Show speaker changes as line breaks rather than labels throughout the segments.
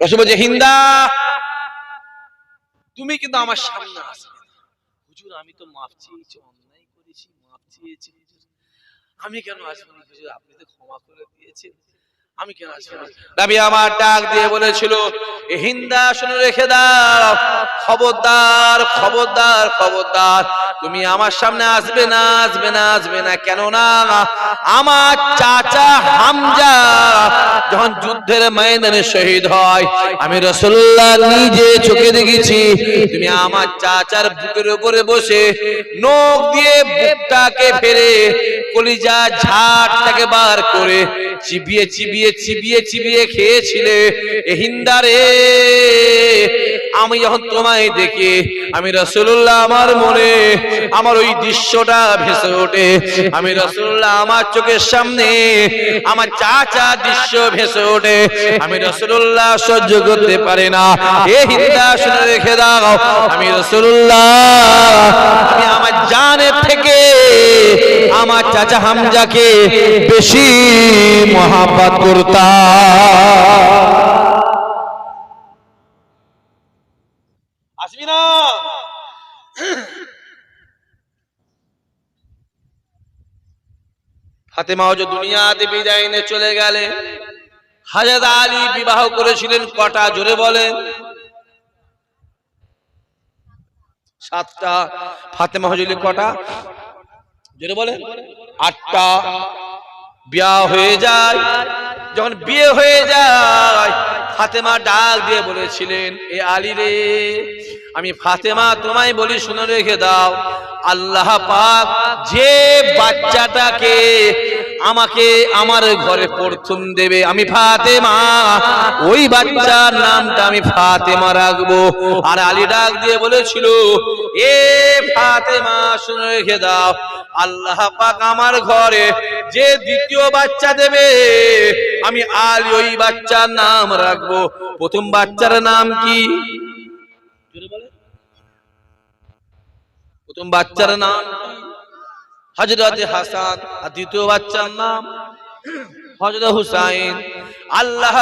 রসুল বলছে হিন্দা। তুমি কিন্তু আমার সামনে আসবে। হুজুর আমি তো মাফ চেয়েছি অন্যায় করেছি মাফ চেয়েছি আমি কেন আসব না হুজুর? আপনি তো ক্ষমা করে দিয়েছেন। আমি কেন আসব না? নবী আমার ডাক দিয়ে বলেছিল হিন্দা শুনে রেখে দাও। খবরদার খবরদার খবরদার। তুমি আমার সামনে আসবে না আসবে না আসবে না। কেন না আমার চাচা হামজা যখন যুদ্ধের ময়দানে শহীদ হয়, আমি রসুল্লাহ নিজে চোখে দেখেছি। তুমি আমার চাচার বুকের উপরে বসে নখ দিয়ে বুকটাকে ফেরে কলিজা ঝাড়টাকে বার করে চিবিয়ে চিবিয়ে চিবিয়ে চিবিয়ে খেয়েছিলে। হিন্দারে আমি যখন তোমায় দেখি, আমি রসুল্লাহ আমার মনে, আমার ওই দৃশ্যটা ভেসে ওঠে। আমি রসুল্লাহ আমার চোখের সামনে, আমার চাচা দৃশ্য ভেসে ওঠে। আমি রসুল্লাহ সহ্য করতে পারি না। এ হিন্দা শুনে রেখে দাও। আমি রসুল্লাহ আমি আমার জানের থেকে, আমার চাচা হামজাকে বেশি মহাপাত করতাম আসবি না ফাতেমা হজ দুনিয়াতে বিদায় নিয়ে চলে গেলে। হাজার আলী বিবাহ করেছিলেন কটা? জোরে বলেন। সাতটা। ফাতেমা হজলি কটা? জোরে বলেন। আটটা। বিয়া হয়ে যায়। যখন বিয়ে হয়ে যায়, ফাতেমা ডাক দিয়ে বলেছিলেন, এ আলী রে আমি ফাতেমা, তোমায় বলি শুনে রেখে দাও। আল্লাহ পাক যে বাচ্চাটাকে আমাকে আমার ঘরে প্রথম দেবে, আমি ফাতেমা। ওই বাচ্চার নামটা আমি ফাতেমা রাখব। আর আলী ডাক দিয়ে বলেছিল, এ ফাতেমা, শুনে রেখে দাও। আল্লাহ পাক আমার ঘরে যে দ্বিতীয় বাচ্চা দেবে, আমি আলী ওই বাচ্চার নাম রাখব। প্রথম বাচ্চার নাম কি জোরে বলেন। প্রথম বাচ্চার নাম হজরত হাসান, আর দ্বিতীয় বাচ্চার নাম হজরত হুসাইন। আল্লাহ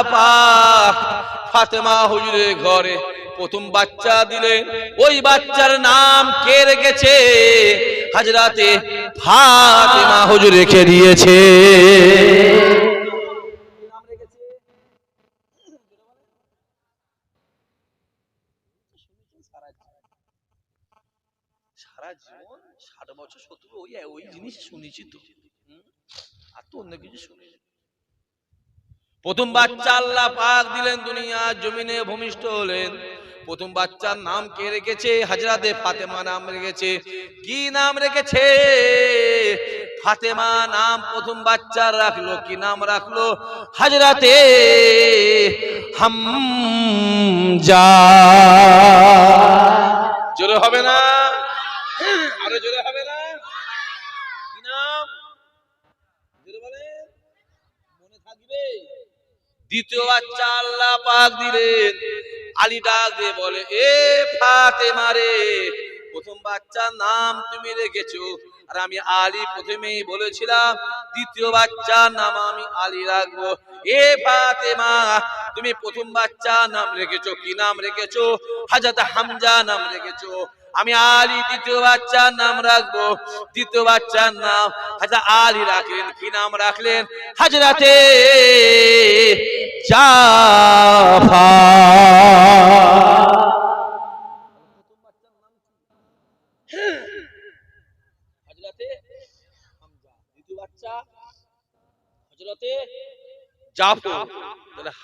ফাতেমা হুজুরের ঘরে প্রথম বাচ্চা দিলেন। ওই বাচ্চার নাম কে রেখেছে? হাজরাতে ফাতেমা হুজুর রেখে দিয়েছে। জীবন বছর সত্তর ওই ওই জিনিস শুনেছি তো। আর তো অন্য কিছু শুনিনি। প্রথম বাচ্চা আল্লাহ পাক দিলেন দুনিয়া জমিনে ভূমিষ্ঠ হলেন। প্রথম বাচ্চার নাম কে রেখেছে? হাজরাতে ফাতেমা নাম রেখেছে। কি নাম রেখেছে? ফাতেমা নাম প্রথম বাচ্চার রাখল কি নাম রাখল? হাজরাতে হামজা। জোরে হবে না আরও জোরে হবে না কি দ্বিতীয় বাচ্চা আল্লাহ পাক দিলেন। আলী ডাক দিয়ে বলে, এ ফাতেমা রে, প্রথম নাম তুমি রেখেছো। আর আমি আলী প্রথমেই বলেছিলাম, দ্বিতীয় বাচ্চার নাম আমি আলী রাখব। এ ফাতেমা, তুমি প্রথম বাচ্চার নাম রেখেছো। কি নাম রেখেছো? হাজাত হামজা নাম রেখেছো। আমি আলী দ্বিতীয় বাচ্চার নাম রাখব। দ্বিতীয় বাচ্চার নাম হাজা আলী রাখলেন। কি নাম রাখলেন? হাজরাতে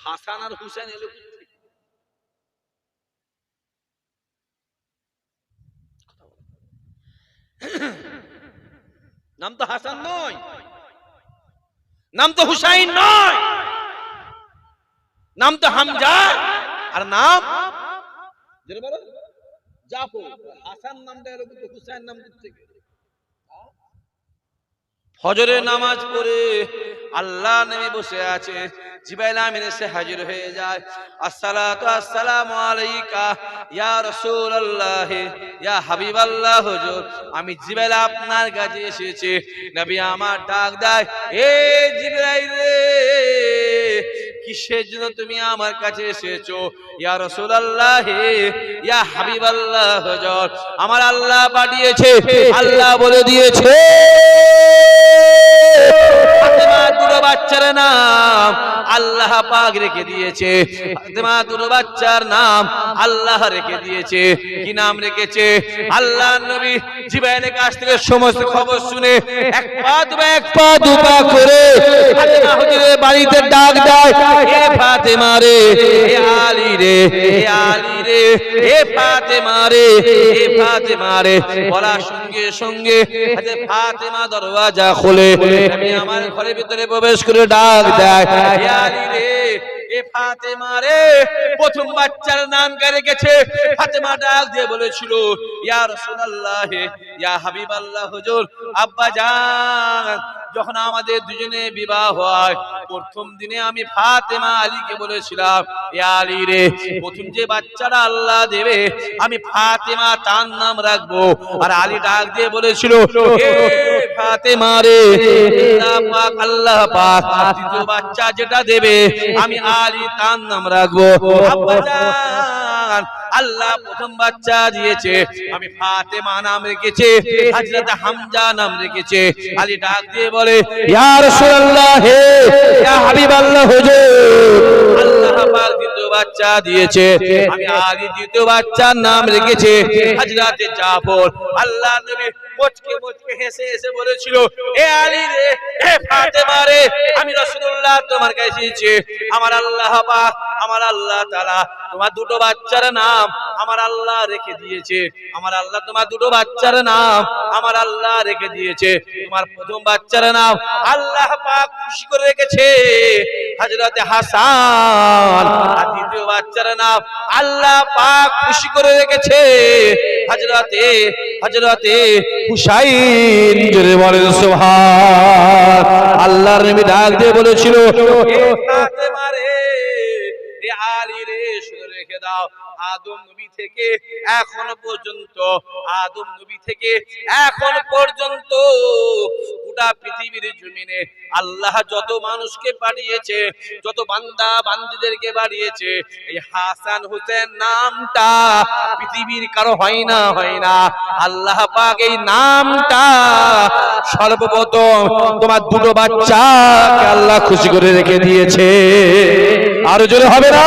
হাসান আর হুসেন এলো কোথা থেকে? নাম তো হাসান নয়। নাম তো হুসাইন নয়। নাম তো হামজা। আর নাম? হাসান হুসাইন নাম থেকে ফজরের নামাজ পড়ে আল্লাহ নেমে বসে আছে। জিবাইল আমিন এসে হাজির হয়ে যায়। আসসালাতু আসসালামু আলাইকা, ইয়া রাসূলুল্লাহ, ইয়া হাবিবাল্লাহ হুজুর। আমি জিবাইল আপনার কাছে এসেছি। নবী আমার ডাক দেয়, এ জিবরাইল রে, কিসের জন্য তুমি আমার কাছে এসেছ? ইয়া রসুল রাসূলুল্লাহ, ইয়া হাবিবাল্লাহ হযরত আমার আল্লাহ পাঠিয়েছে, আল্লাহ বলে দিয়েছে। বাচ্চার নাম আল্লাহ পাক রেখে দিয়েছে। ফাতেমা দুটো বাচ্চার নাম আল্লাহ রেখে দিয়েছে। কি নাম রেখেছে? আল্লাহ নবী জিবাইনের কাছ থেকে সমস্ত খবর শুনে এক পা দুপা এক পা দুপা করে ফাতেমা হুজুরের বাড়িতে ডাক দেয়, এ ফাতেমা রে, এ আলী রে, এ আলী রে এ ফাতেমা রে এ ফাতেমা রে বলার সঙ্গে সঙ্গে ফাতেমা দরওয়াজা খুলে, আমি আমার ঘরের ভিতরে প্রবেশ করে ডাক দেয় রে ইয়া ইয়া যখন আমাদের দুজনে বিবাহ হয়, প্রথম দিনে আমি ফাতেমা আলীকে বলেছিলাম, এ আলী রে, প্রথম যে বাচ্চাটা আল্লাহ দেবে, আমি ফাতেমা তার নাম রাখব। আর আলী ডাক দিয়ে বলেছিল বাচ্চা যেটা দেবে, আমি আলী তার নাম রাখব। আল্লাহ প্রথম বাচ্চা দিয়েছে। আমি নাম রেখেছে হযরত হামজা নাম রেখেছে। আলী ডাক দিয়ে বলে
হে হুজুর।
আল্লাহ পাক দ্বিতীয় বাচ্চা দিয়েছে। আমি আলী দ্বিতীয় বাচ্চার নাম রেখেছে হযরত জাফর। আল্লাহ নবী মুচকে মুচকে হেসে হেসে বলেছিল, এ আলী রে, এ ফাতেমা রে, আমি রাসূলুল্লাহ তোমার কাছে এসেছি। আমার আল্লাহ পাক আমার আল্লাহ তাআলা তোমার দুটো বাচ্চার নাম আমার আল্লাহ রেখে দিয়েছে। আমার আল্লাহ, তোমার দুটো বাচ্চার নাম আমার আল্লাহ রেখে দিয়েছে। তোমার প্রথম বাচ্চার নাম আল্লাহ পাক খুশি করে রেখেছে। হযরত হাসান, আর দ্বিতীয় বাচ্চার নাম আল্লাহ পাক খুশি করে রেখেছে। হযরতে হযরতে
হুসাইন জোরে বলেন সুবহান আল্লাহর নবী ডাক দিয়ে বলেছিল
দাও আদম নবী থেকে এখন পর্যন্ত, আদম নবী থেকে এখন পর্যন্ত গোটা পৃথিবীর জমিনে আল্লাহ যত মানুষকে পাঠিয়েছে, যত বান্দা বান্দিদেরকে বাড়িয়েছে, এই হাসান হোসেন নামটা পৃথিবীর কারও হয় না হয় না। আল্লাহ পাক এই নামটা
সর্বপ্রথম তোমার দুটো বাচ্চাকে আল্লাহ খুশি করে রেখে দিয়েছে। আরও জোরে হবে না?